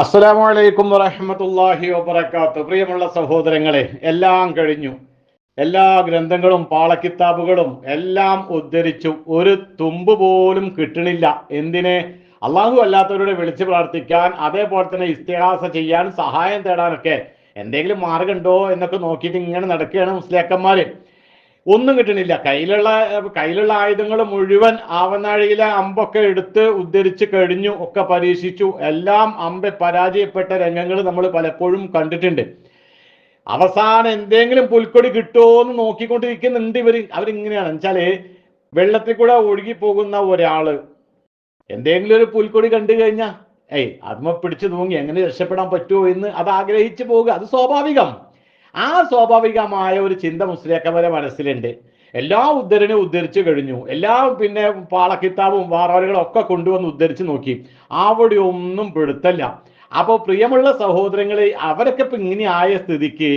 അസ്സലാമു അലൈക്കും വറഹ്മത്തുള്ളാഹി വബറകാത്തു പ്രിയമുള്ള സഹോദരങ്ങളെ എല്ലാം കഴിഞ്ഞു. എല്ലാ ഗ്രന്ഥങ്ങളും പാളക്കിത്താബുകളും എല്ലാം ഉദ്ധരിച്ചു. ഒരു തുമ്പ് പോലും കിട്ടണില്ല. എന്തിന്? അള്ളാഹു അല്ലാത്തവരോട് വിളിച്ചു പ്രാർത്ഥിക്കാൻ അതേപോലെ തന്നെ ഇസ്തിഹാസ ചെയ്യാൻ സഹായം തേടാനൊക്കെ എന്തെങ്കിലും മാർഗമുണ്ടോ എന്നൊക്കെ നോക്കിയിട്ട് ഇങ്ങനെ നടക്കുകയാണ് മുസ്ലിയാക്കന്മാര്. ഒന്നും കിട്ടണില്ല കയ്യിലുള്ള കയ്യിലുള്ള ആയുധങ്ങൾ മുഴുവൻ ആവനാഴിയിലെ അമ്പൊക്കെ എടുത്ത് ഉദ്ധരിച്ച് കഴിഞ്ഞു ഒക്കെ പരീക്ഷിച്ചു. എല്ലാം അമ്പ പരാജയപ്പെട്ട രംഗങ്ങൾ നമ്മൾ പലപ്പോഴും കണ്ടിട്ടുണ്ട്. അവസാനം എന്തെങ്കിലും പുൽക്കൊടി കിട്ടുമോ എന്ന് നോക്കിക്കൊണ്ടിരിക്കുന്നുണ്ട് ഇവർ അവരിങ്ങനെയാണ്. വെച്ചാൽ വെള്ളത്തിൽ കൂടെ ഒഴുകി പോകുന്ന ഒരാൾ എന്തെങ്കിലും ഒരു പുൽക്കൊടി കണ്ടു കഴിഞ്ഞാൽ ഏയ് അതുമ്മ പിടിച്ചു തൂങ്ങി എങ്ങനെ രക്ഷപ്പെടാൻ പറ്റുമോ എന്ന് അത് ആഗ്രഹിച്ചു പോവുക അത് സ്വാഭാവികം. ആ സ്വാഭാവികമായ ഒരു ചിന്ത മുസ്ലിയാക്കന്മാരെ മനസ്സിലുണ്ട്. എല്ലാ ഉദ്ധരനും ഉദ്ധരിച്ചു കഴിഞ്ഞു. എല്ലാ പിന്നെ പാളക്കിത്താവും വാറോലുകളും ഒക്കെ കൊണ്ടുവന്ന് ഉദ്ധരിച്ചു നോക്കി. അവിടെ ഒന്നും പെടുത്തല്ല. അപ്പോൾ പ്രിയമുള്ള സഹോദരങ്ങളെ അവരൊക്കെ ഇപ്പൊ ഇങ്ങനെ ആയ സ്ഥിതിക്ക്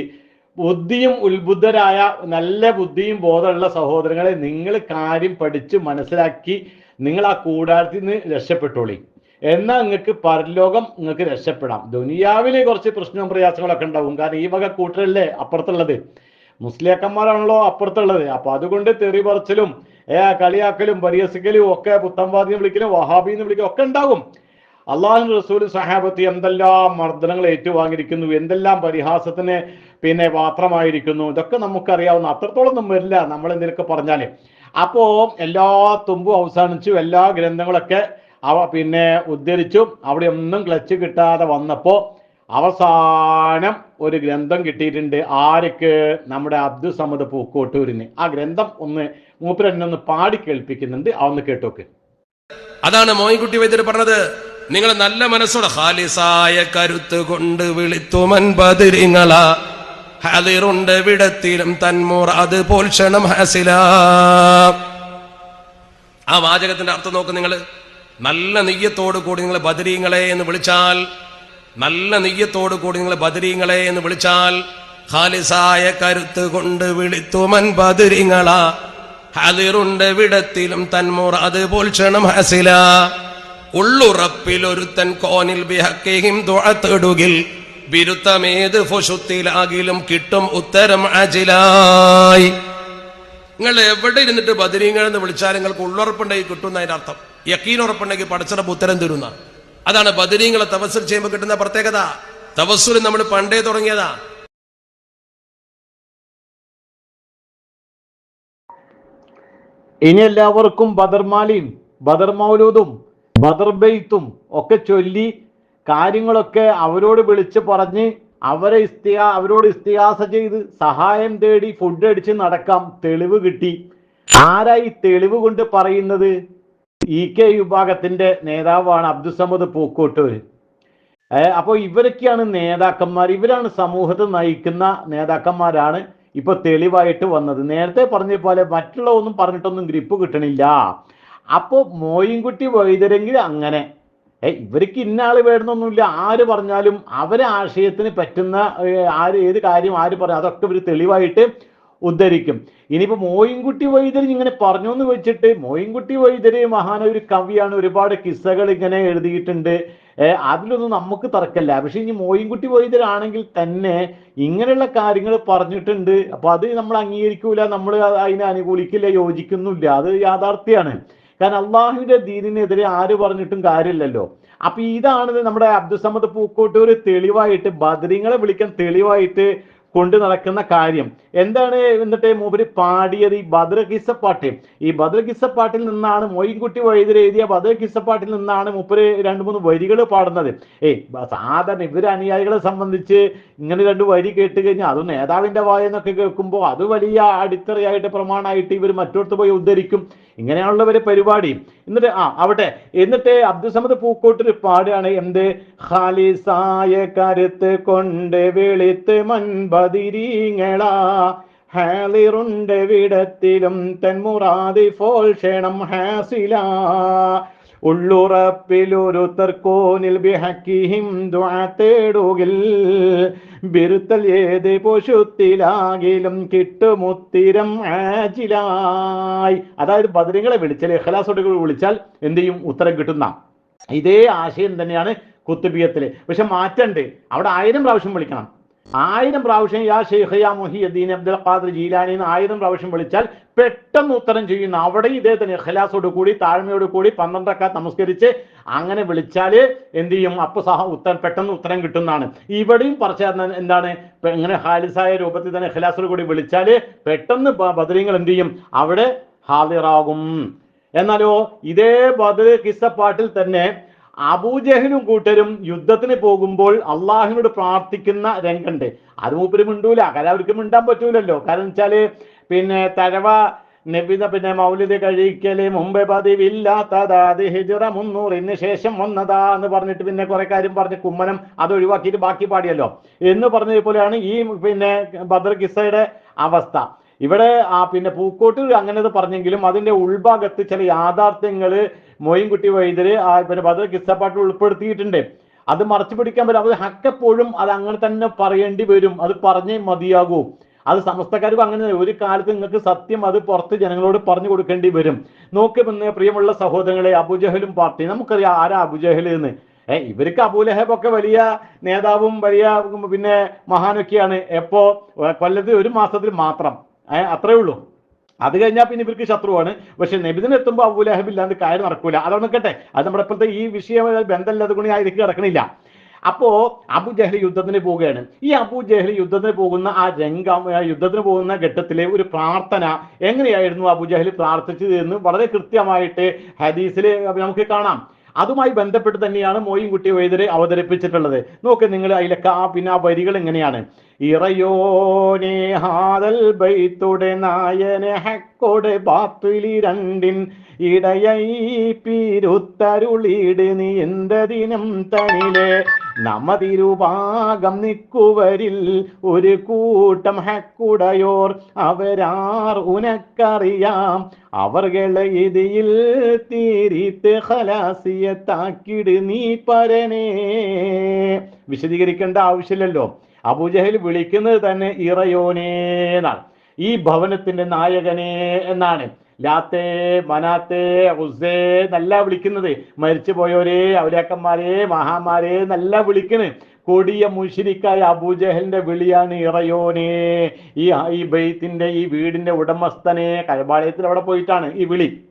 ബുദ്ധിയും ഉത്ബുദ്ധരായ നല്ല ബുദ്ധിയും ബോധമുള്ള സഹോദരങ്ങളെ നിങ്ങൾ കാര്യം പഠിച്ച് മനസ്സിലാക്കി നിങ്ങൾ ആ കൂടാരത്തിൽ നിന്ന് രക്ഷപ്പെട്ടോളി. എന്നാൽ നിങ്ങൾക്ക് പരലോകം നിങ്ങൾക്ക് രക്ഷപ്പെടാം. ദുനിയാവിലെ കുറച്ച് പ്രശ്നവും പ്രയാസങ്ങളൊക്കെ ഉണ്ടാവും. കാരണം ഈ വക കൂട്ടരല്ലേ അപ്പുറത്തുള്ളത്? മുസ്ലിയാക്കന്മാരാണല്ലോ അപ്പുറത്തുള്ളത്. അപ്പൊ അതുകൊണ്ട് തെറി പറച്ചിലും ഏ കളിയാക്കലും പരിഹസിക്കലും ഒക്കെ പുത്തംവാദിനെ വിളിക്കലും വഹാബിന്ന് വിളിക്കലും ഒക്കെ ഉണ്ടാകും. അള്ളാഹു റസൂൽ സഹാബത്ത് എന്തെല്ലാം മർദ്ദനങ്ങൾ ഏറ്റുവാങ്ങിയിരിക്കുന്നു എന്തെല്ലാം പരിഹാസത്തിന് പിന്നെ പാത്രമായിരിക്കുന്നു ഇതൊക്കെ നമുക്കറിയാവുന്ന അത്രത്തോളം ഒന്നും വരില്ല. നമ്മൾ എന്തെങ്കിലുമൊക്കെ പറഞ്ഞാൽ. അപ്പോ എല്ലാ തുമ്പും അവസാനിച്ചു എല്ലാ ഗ്രന്ഥങ്ങളൊക്കെ അവ പിന്നെ ഉദ്ധരിച്ചു അവിടെ ഒന്നും ക്ലച്ച് കിട്ടാതെ വന്നപ്പോൾ അവസാനം ഒരു ഗ്രന്ഥം കിട്ടിയിട്ടുണ്ട്. ആർക്ക് നമ്മുടെ അബ്ദുൽ സമദ് പൂക്കോട്ടൂരിന്. ആ ഗ്രന്ഥം ഒന്ന് മൂപ്പരെന്നെ ഒന്ന് പാടി കേൾപ്പിക്കുന്നുണ്ട്. അതൊന്ന് കേട്ടോക്ക്. അതാണ് മോയിൻകുട്ടി വൈദ്യർ പറഞ്ഞത്. നിങ്ങൾ നല്ല മനസ്സോടെ ഹാലിസായ കരുത്ത് കൊണ്ട് വിളിത്തുമൻ പതിരിങ്ങള ഹലിറുണ്ട് വിടത്തിലും തന്മൂർ അത് പോൽഷണം ഹസില. ആ വാചകത്തിന്റെ അർത്ഥം നോക്ക് നിങ്ങൾ നല്ല നെയ്യത്തോടു കൂടി നിങ്ങൾ ബദരീങ്ങളെ എന്ന് വിളിച്ചാൽ നല്ല നെയ്യത്തോടു കൂടി നിങ്ങൾ ബദരീങ്ങളെ എന്ന് വിളിച്ചാൽ ഹാലിസായ കരുത്ത് കൊണ്ട് വിളിത്തുമൻ ബദരിങ്ങള. ഹതിറുണ്ട് വിടത്തിലും തന്മുറ അത് പോൽക്ഷണം ഹസില. ഉള്ളുറപ്പിൽ ഒരുത്തൻ കോനിൽ ബിഹക്കേഹിം തുഴത്തിടുകിൽ ബിരുത്തമേത് ഫുഷുത്തിലാകിലും കിട്ടും ഉത്തരം അജിലായി. നിങ്ങൾ എവിടെ ഇരുന്നിട്ട് ബദരീങ്ങൾ എന്ന് വിളിച്ചാൽ നിങ്ങൾക്ക് ഉള്ളുറപ്പുണ്ടായി കിട്ടും അർത്ഥം യക്കീൻ ഉറപ്പുണ്ടെങ്കിൽ പടച്ചിടപ്പ് ഉത്തരം തരുന്ന. അതാണ് ബദരീങ്ങളെ തവസ്സുൽ ചെയ്യുമ്പോൾ കിട്ടുന്ന പ്രത്യേകത. തവസ്സുൽ നമ്മൾ പണ്ടേ തുടങ്ങിയതാ. ഇനി എല്ലാവർക്കും ബദർമാലിയും ബദർ മൗലൂദും ബദർ ബെയ്ത്തും ഒക്കെ ചൊല്ലി കാര്യങ്ങളൊക്കെ അവരോട് വിളിച്ച് പറഞ്ഞ് അവരെ ഇസ്തിയാ അവരോട് ഇസ്തിഹാസ ചെയ്ത് സഹായം തേടി ഫുഡ് അടിച്ച് നടക്കാം. തെളിവ് കിട്ടി. ആരായി തെളിവ് കൊണ്ട് പറയുന്നത്? ഇ കെ വിഭാഗത്തിന്റെ നേതാവാണ് അബ്ദുസമദ് പൂക്കോട്ടൂർ ഏഹ് അപ്പോൾ ഇവരൊക്കെയാണ് നേതാക്കന്മാർ. ഇവരാണ് സമൂഹത്തെ നയിക്കുന്ന നേതാക്കന്മാരാണ് ഇപ്പൊ തെളിവായിട്ട് വന്നത്. നേരത്തെ പറഞ്ഞ പോലെ മറ്റുള്ള ഒന്നും പറഞ്ഞിട്ടൊന്നും ഗ്രിപ്പ് കിട്ടണില്ല. അപ്പോ മോയിൻകുട്ടി വൈദ്യരെങ്കിൽ അങ്ങനെ. ഏ ഇവർക്ക് ഇന്ന ആൾ വേണമെന്നൊന്നുമില്ല. ആര് പറഞ്ഞാലും അവരെ ആശയത്തിന് പറ്റുന്ന ആര് ഏത് കാര്യം ആര് പറഞ്ഞു അതൊക്കെ ഇവർ തെളിവായിട്ട് ഉദ്ധരിക്കും. ഇനിയിപ്പോ മോയിൻകുട്ടി വൈദ്യർ ഇങ്ങനെ പറഞ്ഞു എന്ന് വെച്ചിട്ട് മോയിൻകുട്ടി വൈദ്യര് മഹാന ഒരു കവിയാണ് ഒരുപാട് കിസ്സകൾ ഇങ്ങനെ എഴുതിയിട്ടുണ്ട്. അതിലൊന്നും നമുക്ക് തർക്കല്ല. പക്ഷെ ഇനി മോയിൻകുട്ടി വൈദ്യരാണെങ്കിൽ തന്നെ ഇങ്ങനെയുള്ള കാര്യങ്ങൾ പറഞ്ഞിട്ടുണ്ട്. അപ്പൊ അത് നമ്മൾ അംഗീകരിക്കൂല നമ്മൾ അതിനെ അനുകൂലിക്കില്ല യോജിക്കുന്നില്ല അത് യാഥാർത്ഥ്യമാണ് കാരണം അള്ളാഹുവിന്റെ ദീനിനെതിരെ ആര് പറഞ്ഞിട്ടും കാര്യമില്ലല്ലോ. അപ്പൊ ഇതാണ് നമ്മുടെ അബ്ദുസമദ് പൂക്കോട്ടൂർ തെളിവായിട്ട് ബദരിങ്ങളെ വിളിക്കാൻ തെളിവായിട്ട് കൊണ്ടു നടക്കുന്ന കാര്യം. എന്താണ് എന്നിട്ട് മൂപ്പര് പാടിയത്? ഈ ബദർ കിസ്സപ്പാട്ട് ഈ ബദർ കിസ്സപ്പാട്ടിൽ നിന്നാണ് മൊയ്ൻകുട്ടി വൈദ്യർ എഴുതിയ ബദർ കിസ്സപ്പാട്ടിൽ നിന്നാണ് മൂപ്പര് രണ്ട് മൂന്ന് വരികൾ പാടുന്നത്. ഏയ് സാധാരണ ഇവർ അനുയായികളെ സംബന്ധിച്ച് ഇങ്ങനെ രണ്ട് വരി കേട്ട് കഴിഞ്ഞാൽ അത് നേതാവിന്റെ വായെന്നൊക്കെ കേൾക്കുമ്പോൾ അത് വലിയ അടിത്തറയായിട്ട് പ്രമാണമായിട്ട് ഇവർ മറ്റോടത്ത് പോയി ഉദ്ധരിക്കും. ഇങ്ങനെയുള്ള ഇങ്ങനെയാണുള്ളവരെ പരിപാടി. എന്നിട്ട് ആ അവിടെ എന്നിട്ട് അബ്ദുസമദ് പൂക്കോട്ടിൽ പാടുകയാണ്. എന്ത്? ഹാലിസായ കരുത്ത് കൊണ്ട് വെളുത്ത് മൺപതിരീങ്ങളാ. ഹാലിറുണ്ട് വിടത്തിലും തെന്മുറാതി ഫോൾ ക്ഷണം ഹാസില. ഉള്ളുറപ്പിലൊരു തർക്കോനിൽ ബിഹക്കിഹിം തേടുകിൽ. ബിരുത്തൽ ഏത് പൊശുത്തിലാകിലും കിട്ടുമുത്തിരം ആജിലായി. അതായത് ബദ്രികളെ വിളിച്ചാൽ ഇഖ്ലാസോട് വിളിച്ചാൽ എന്ത് ചെയ്യും? ഉത്തരം കിട്ടുന്ന ഇതേ ആശയം തന്നെയാണ് കുത്തുബിയത്തിൽ പക്ഷെ മാറ്റണ്ട്. അവിടെ ആയിരം പ്രാവശ്യം വിളിക്കണം. ആയിരം പ്രാവശ്യം യാ ഷെയ്ഖ് യാ മുഹിയുദ്ദീൻ അബ്ദുൽ ഖാദർ ജീലാനി എന്ന് ആയിരം പ്രാവശ്യം വിളിച്ചാൽ പെട്ടെന്ന് ഉത്തരം ചെയ്യുന്ന അവിടെ ഇതേ തന്നെ ഇഖ്ലാസോട് കൂടി താഴ്മയോട് കൂടി പന്ത്രണ്ടക്ക നമസ്കരിച്ച് അങ്ങനെ വിളിച്ചാൽ എന്ത് ചെയ്യും? അപ്പൊ സഹ ഉത്തരം പെട്ടെന്ന് ഉത്തരം കിട്ടുന്നതാണ്. ഇവിടെയും പറച്ച എന്താണ്? ഇങ്ങനെ ഹാലിസായ രൂപത്തിൽ തന്നെ ഇഖലാസോട് കൂടി വിളിച്ചാൽ പെട്ടെന്ന് ബദരീങ്ങൾ എന്ത് ചെയ്യും? അവിടെ ഹാദിറാകും. എന്നാലോ ഇതേ ബദർ കിസ്സപ്പാട്ടിൽ തന്നെ അബൂജഹലും കൂട്ടരും യുദ്ധത്തിന് പോകുമ്പോൾ അള്ളാഹിനോട് പ്രാർത്ഥിക്കുന്ന രംഗണ്ട്. അത് മൂപ്പര് മിണ്ടൂല. കാരണം അവർക്ക് മിണ്ടാൻ പറ്റൂലല്ലോ. കാരണം വെച്ചാൽ പിന്നെ തഴവ നബിത പിന്നെ മൗലിത കഴിക്കൽ മുമ്പ് പതിവില്ലാത്തതാ. അത് ഹിജറ മുന്നൂറിന് ശേഷം വന്നതാ എന്ന് പറഞ്ഞിട്ട് പിന്നെ കുറെ കാര്യം പറഞ്ഞ് കുമ്മനം അത് ഒഴിവാക്കിയിട്ട് ബാക്കി പാടിയല്ലോ. എന്ന് പറഞ്ഞതുപോലെയാണ് ഈ പിന്നെ ബദർ കിസ്സയുടെ അവസ്ഥ. ഇവിടെ ആ പിന്നെ പൂക്കോട്ട് അങ്ങനെ പറഞ്ഞെങ്കിലും അതിന്റെ ഉൾഭാഗത്ത് ചില യാഥാർത്ഥ്യങ്ങൾ മോയിൻകുട്ടി വൈദ്യര് ആ പിന്നെ ബദർ കിസ്സപ്പാട്ടിൽ ഉൾപ്പെടുത്തിയിട്ടുണ്ട്. അത് മറച്ചു പിടിക്കാൻ പറ്റും അത് ഹക്കെപ്പോഴും അത് അങ്ങനെ തന്നെ പറയേണ്ടി വരും. അത് പറഞ്ഞേ മതിയാകൂ. അത് സമസ്തക്കാർക്കും അങ്ങനെ ഒരു കാലത്ത് നിങ്ങൾക്ക് സത്യം അത് പുറത്ത് ജനങ്ങളോട് പറഞ്ഞു കൊടുക്കേണ്ടി വരും. നോക്കി പിന്നെ പ്രിയമുള്ള സഹോദരങ്ങളെ അബുജഹലും പാർട്ടി. നമുക്കറിയാം ആരാ അബുജഹൽ എന്ന്. ഏ ഇവർക്ക് അബൂലഹബ് ഒക്കെ വലിയ നേതാവും വലിയ പിന്നെ മഹാനൊക്കെയാണ്. എപ്പോ കൊല്ലത്തിൽ ഒരു മാസത്തിൽ മാത്രം. അത്രേ ഉള്ളൂ. അത് കഴിഞ്ഞാൽ പിന്നെ ഇവർക്ക് ശത്രുവാണ്. പക്ഷെ നബിദിന് എത്തുമ്പോൾ അബൂലഹബ് ഇല്ലാണ്ട് കാര്യം നടക്കൂല. അതവിടെ നിൽക്കട്ടെ അത് നമ്മുടെ ഇപ്പോഴത്തെ ഈ വിഷയം ബന്ധമില്ലാതെ കൊണ്ട് ആയിരിക്കും കിടക്കണില്ല. അപ്പോ അബു ജഹ്ലി യുദ്ധത്തിന് പോവുകയാണ്. ഈ അബു ജഹ്ലി യുദ്ധത്തിന് പോകുന്ന ആ രംഗം യുദ്ധത്തിന് പോകുന്ന ഘട്ടത്തിലെ ഒരു പ്രാർത്ഥന എങ്ങനെയായിരുന്നു അബു ജഹ്ലി പ്രാർത്ഥിച്ചത് എന്ന് വളരെ കൃത്യമായിട്ട് ഹദീസിൽ നമുക്ക് കാണാം. അതുമായി ബന്ധപ്പെട്ട് തന്നെയാണ് മോയിൻകുട്ടി വൈദ്യര് അവതരിപ്പിച്ചിട്ടുള്ളത്. നോക്ക് നിങ്ങൾ അതിലൊക്കെ ആ പിന്നെ ആ വരികൾ എങ്ങനെയാണ്? ഇറയോനെ ഹാദൽ നായനെ ഹക്കോടെ ബാത്തുലി രണ്ടിൻ ഇടയൈ പീരുത്തരുളീട് നീ എന്തതിനം തനിലെ നമതിരുഭാഗം നിക്കുവരിൽ ഒരു കൂട്ടം ഹക്കുടയോർ അവരാർ ഉനക്കറിയാം. അവർകളെ ഇതിൽ തീരിത്ത് ഖലാസിയത്താക്കിട് നീ പരനേ. വിശദീകരിക്കേണ്ട ആവശ്യമില്ലല്ലോ. അബൂജഹൽ വിളിക്കുന്നത് തന്നെ ഇറയോനേ എന്നാണ് ഈ ഭവനത്തിന്റെ നായകനെ എന്നാണ്. ലാത്തേ മനാത്തേ ഉസേ എന്നല്ല വിളിക്കുന്നത്. മരിച്ചു പോയോരേ അവലേക്കന്മാരെ മഹാന്മാരെ എന്നല്ല വിളിക്കണ്. കൊടിയ മുഷിരിക്കായ അബൂജഹലിന്റെ വിളിയാണ് ഇറയോനെ. ഈ ഈ ബെയ്ത്തിന്റെ ഈ വീടിന്റെ ഉടമസ്ഥനെ കഴബാലയത്തിൽ അവിടെ പോയിട്ടാണ് ഈ വിളി.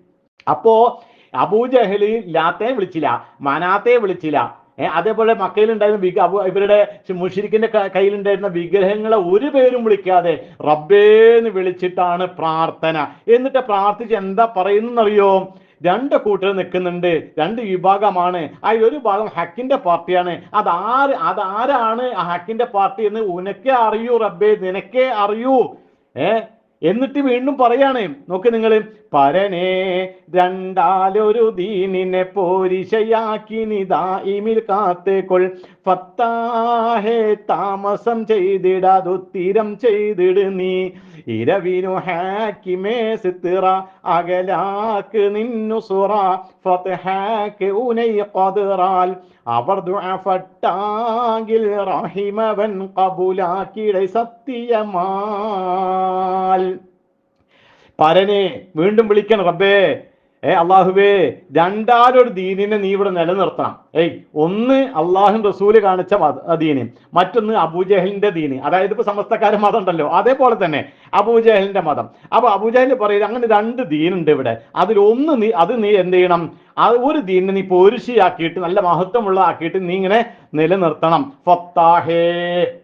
അപ്പോ അബൂജഹലി ലാത്തെ വിളിച്ചില്ല മനാത്തെ വിളിച്ചില്ല. അതേപോലെ മക്കയിലുണ്ടായിരുന്ന വിഗ ഇവരുടെ മുഷിരിക്കിന്റെ കയ്യിലുണ്ടായിരുന്ന വിഗ്രഹങ്ങളെ ഒരു പേരും വിളിക്കാതെ റബ്ബേന്ന് വിളിച്ചിട്ടാണ് പ്രാർത്ഥന. എന്നിട്ട് പ്രാർത്ഥിച്ച് എന്താ പറയുന്നറിയോ രണ്ട് കൂട്ടർ നിൽക്കുന്നുണ്ട്. രണ്ട് വിഭാഗമാണ്. അതിൽ ഒരു ഭാഗം ഹക്കിന്റെ പാർട്ടിയാണ്. അത് ആര് ആ ഹക്കിന്റെ പാർട്ടി എന്ന് ഉനക്കേ അറിയൂ റബ്ബേ നിനക്കേ അറിയൂ. ഏ എന്നിട്ട് വീണ്ടും പറയാണ് നോക്ക് നിങ്ങൾ പരനെ രണ്ടാലൊരു ദീനിനെ പോരിശയാക്കി നിതാ ഇമിൽ കാത്തേക്കൊൾ. ഫത്താഹെ താമസം ചെയ്തിടാതുത്തിരം ചെയ്തിട് നീ. ഇരവിനു ഹാക്കിമേ സിത്തിറ അകലാക്ക് നിന്നു സുറ. ഫത്ഹാക്ക് ഉനൈ ഖദ്റാൽ. അവർ ദുഅഫട്ടാകിൽ റഹിമവൻ കബുലാക്കിടെ സത്യമാൽ. പരനെ വീണ്ടും വിളിക്കണം റബ്ബേ. ഏ അള്ളാഹുവേ രണ്ടാലൊരു ദീനിനെ നീ ഇവിടെ നിലനിർത്തണം. ഏയ് ഒന്ന് അള്ളാഹു റസൂൽ കാണിച്ച ദീന് മറ്റൊന്ന് അബൂജഹലിന്റെ ദീന്. അതായത് ഇപ്പൊ സമസ്തക്കാരൻ മതം ഉണ്ടല്ലോ. അതേപോലെ തന്നെ അബൂജഹലിന്റെ മതം. അപ്പൊ അബൂജഹൽ പറയുന്നത് അങ്ങനെ രണ്ട് ദീനുണ്ട് ഇവിടെ. അതിൽ ഒന്ന് നീ അത് നീ എന്ത് ചെയ്യണം? ആ ഒരു ദീനിനെ നീ പോരുഷിയാക്കിയിട്ട് നല്ല മഹത്വമുള്ള ആക്കിയിട്ട് നീ ഇങ്ങനെ നിലനിർത്തണം. ഫത്താഹേ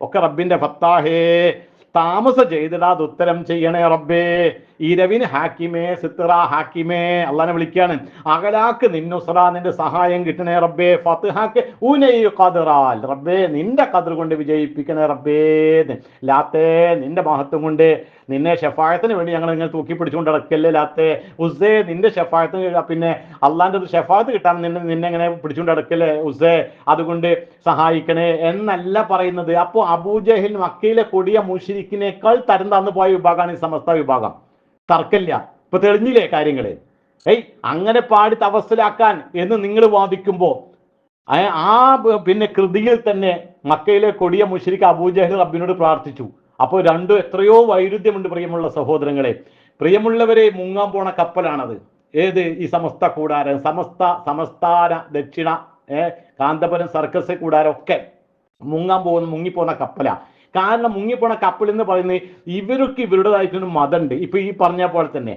ഒക്കെ റബ്ബിന്റെ ഫത്താഹേ. താമസം ചെയ്തിടാതെ ഉത്തരം ചെയ്യണേ റബ്ബേ. ഇരവിന് ഹാക്കിമേ സിത്ര ഹാക്കിമേ അള്ളാനെ വിളിക്കുകയാണ് അകലാക്ക് നിന്നുസറ നിന്റെ സഹായം കിട്ടണേ റബ്ബേ ഫത്ഹാക്ക് ഉനൈ റബ്ബേ നിന്റെ കതിർ കൊണ്ട് വിജയിപ്പിക്കണേ റബ്ബേ. ലാത്തേ നിന്റെ മഹത്വം കൊണ്ട് നിന്നെ ഷെഫായത്തിന് വേണ്ടി ഞങ്ങൾ ഇങ്ങനെ തൂക്കി പിടിച്ചുകൊണ്ട് നടക്കല്ലേ ലാത്തേ? ഉസേ നിന്റെ ഷെഫായത്തിന് പിന്നെ അള്ളാന്റെ ഒരു ഷെഫായത്ത് കിട്ടാൻ നിന്നെ നിന്നെ ഇങ്ങനെ പിടിച്ചുകൊണ്ട് നടക്കല്ലേ ഉസേ അതുകൊണ്ട് സഹായിക്കണേ എന്നല്ല പറയുന്നത്. അപ്പോൾ അബൂജഹിൽ മക്കയിലെ കൊടിയ മുഷിരിക്കിനേക്കാൾ തരം തന്നു പോയ വിഭാഗമാണ് ഈ സമസ്ത വിഭാഗം. തർക്കമില്ല. ഇപ്പൊ തെളിഞ്ഞില്ലേ കാര്യങ്ങൾ? ഏയ് അങ്ങനെ പാടി തവസ്സിലാക്കാൻ എന്ന് നിങ്ങൾ വാദിക്കുമ്പോ ആ- പിന്നെ കൃതിയിൽ തന്നെ മക്കയിലെ കൊടിയ മുഷരിക്ക് അബൂജഹൽ റബ്ബിനോട് പ്രാർത്ഥിച്ചു. അപ്പോൾ രണ്ടും എത്രയോ വൈരുദ്ധ്യമുണ്ട് പ്രിയമുള്ള സഹോദരങ്ങളെ. പ്രിയമുള്ളവരെ മുങ്ങാൻ പോണ കപ്പലാണത്. ഏത്? ഈ സമസ്ത കൂടാരം സമസ്ത സമസ്ഥാന ദക്ഷിണ ഏഹ് കാന്തപുരം സർക്കസ് കൂടാരം ഒക്കെ മുങ്ങാൻ പോകുന്ന മുങ്ങിപ്പോകുന്ന കപ്പലാ. കാരണം മുങ്ങിപ്പോണ കപ്പിൾ എന്ന് പറയുന്നത് ഇവർക്ക് ഇവരുടേതായിട്ടൊരു മതമുണ്ട്. ഇപ്പൊ ഈ പറഞ്ഞ പോലെ തന്നെ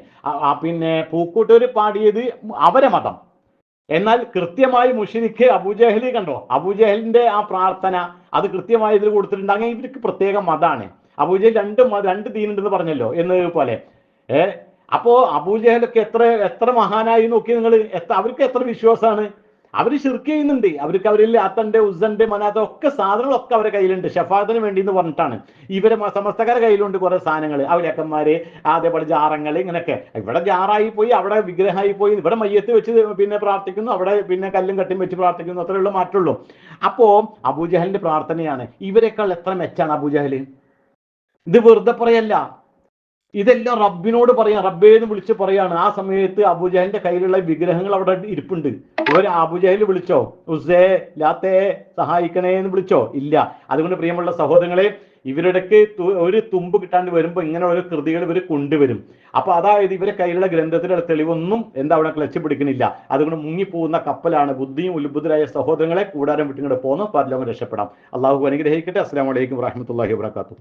പിന്നെ പൂക്കൂട്ടൂർ പാടിയത് അവരെ മതം. എന്നാൽ കൃത്യമായി മുഷിരിക്ക് അബുജഹലി കണ്ടോ? അബുജഹലിന്റെ ആ പ്രാർത്ഥന അത് കൃത്യമായി ഇതിൽ കൊടുത്തിട്ടുണ്ട് അങ്ങനെ ഇവർക്ക് പ്രത്യേക മതാണ് അബൂജഹൽ രണ്ട് രണ്ട് ദീനുണ്ടെന്ന് പറഞ്ഞല്ലോ എന്നതുപോലെ. ഏഹ് അപ്പോ അബൂജഹലൊക്കെ എത്ര എത്ര മഹാനായി നോക്കി നിങ്ങൾ എത്ര അവർക്ക് എത്ര വിശ്വാസമാണ്? അവർ ഷിർക്ക് ചെയ്യുന്നുണ്ട്. അവർക്ക് അവരിൽ അത്തന്റെ ഉസന്റെ മനാത്ത ഒക്കെ സാധനങ്ങളൊക്കെ അവരുടെ കയ്യിലുണ്ട്. ഷഫാദിന് വേണ്ടി എന്ന് പറഞ്ഞിട്ടാണ്. ഇവരെ സമസ്തക്കാരുടെ കയ്യിലുണ്ട് കുറെ സാധനങ്ങൾ അവരക്കന്മാര് അതേപോലെ ജാറങ്ങൾ ഇങ്ങനെയൊക്കെ ഇവിടെ ജാറായി പോയി അവിടെ വിഗ്രഹമായി പോയി ഇവിടെ മയ്യത്ത് വെച്ച് പിന്നെ പ്രാർത്ഥിക്കുന്നു അവിടെ പിന്നെ കല്ലും കട്ടിയും വെച്ച് പ്രാർത്ഥിക്കുന്നു അത്രയുള്ള മാറ്റുള്ളൂ. അപ്പോ അബൂജഹലിന്റെ പ്രാർത്ഥനയാണ്. ഇവരെക്കാൾ എത്ര മെച്ചാണ് അബൂജഹൽ ഇത് വെറുതെ പറയല്ല. ഇതെല്ലാം റബ്ബിനോട് പറയാം റബ്ബേന്ന് വിളിച്ച് പറയാണ്. ആ സമയത്ത് അബുജഹലിന്റെ കയ്യിലുള്ള വിഗ്രഹങ്ങൾ അവിടെ ഇരിപ്പുണ്ട്. ഒരു അബുജഹൽ വിളിച്ചോ? ഉസേ ലാത്തേ സഹായിക്കണേ എന്ന് വിളിച്ചോ? ഇല്ല. അതുകൊണ്ട് പ്രിയമുള്ള സഹോദരങ്ങളെ ഇവരുടെക്ക് ഒരു തുമ്പ് കിട്ടാണ്ട് വരുമ്പോൾ ഇങ്ങനെ ഓരോ കൃതികൾ ഇവർ കൊണ്ടുവരും. അപ്പൊ അതായത് ഇവരെ കയ്യിലുള്ള ഗ്രന്ഥത്തിലുള്ള തെളിവൊന്നും എന്താ അവിടെ ക്ലച്ച് പിടിക്കുന്നില്ല. അതുകൊണ്ട് മുങ്ങിപ്പോകുന്ന കപ്പലാണ് ബുദ്ധിയും ഉത്ബുദ്ധരായ സഹോദരങ്ങളെ കൂടാരം വിട്ടിങ്ങോട്ട് പോകുന്നു പരലോകം രക്ഷപ്പെടാം. അള്ളാഹു അനുഗ്രഹിക്കട്ടെ. അസ്സാം വലൈക്കും വാഹമത്തല്ലാഹി വാത്തു